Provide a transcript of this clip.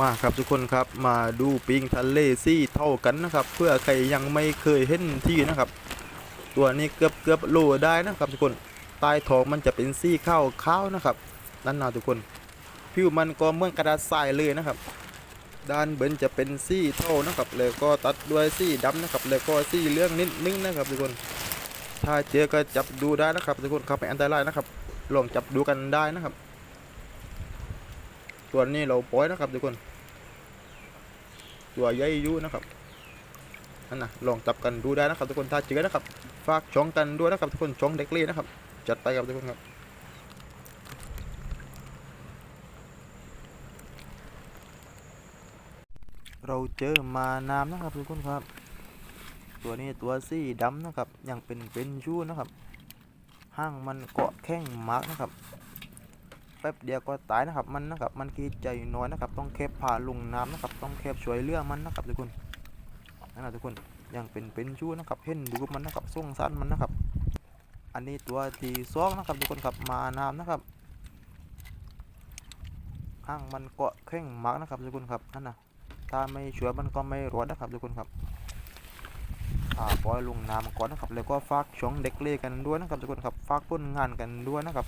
มาครับทุกคนครับมาดูปิงทะเลซี่เท่ากันนะครับ เพื่อใครยังไม่เคยเห็นที่นะครับ ตัวนี้เกือบเกือบโลได้นะครับทุกคนใต้ท้องมันจะเป็นซี่ข้าวขาวนะครับนั่นนะทุกคนผิวมันก็เหมือนกระดาษทรายเลยนะครับ ด้านบนจะเป็นซี่เท่านะครับแล้วก็ตัดด้วยซี่ดำนะครับแล้วก็ซี่เลืองนิดนึงนะครับทุกคน ถ้าเจอก็จับดูได้นะครับทุกคนครับไม่อันตรายนะครับลองจับดูกันได้นะครับ ตัวนี้เราปล่อยนะครับทุกคน ตัวใหญ่อยู่นะครับนั่นนะลองจับกันดูได้นะครับทุกคนถ้าเจอนะครับฝากช่องกันด้วยนะครับทุกคนช่องเด็กเล่นะครับ จัดไปครับทุกคนครับเราเจอมาน้ำนะครับทุกคนครับ ตัวนี้ตัวสีดำนะครับยังเป็นเป็นชูนะครับ ห้างมันเกาะแข้งมากนะครับ แป๊บเดียวก็ตายนะครับมันนะครับมันกีใจน้อยนะครับ ต้องแคบผ่าลงน้ำนะครับต้องแคบช่วยเรือมันนะครับทุกคนนั่นนะทุกคนยังเป็นเป็นชู้นะครับเห็นดูมันนะครับส่งสารมันนะครับ อันนี้ตัวที่สองนะครับทุกคนครับมาน้ำนะครับห้างมันเกาะแข้งมากนะครับทุกคนครับนั่นนะถ้าไม่ช่วยมันก็ไม่รอดนะครับทุกคนครับอ่าปล่อยลงน้ำก่อนนะครับ แล้วก็ฝากช่องเด็กเล่กันด้วยนะครับทุกคนครับฝากผลงานกันด้วยนะครับ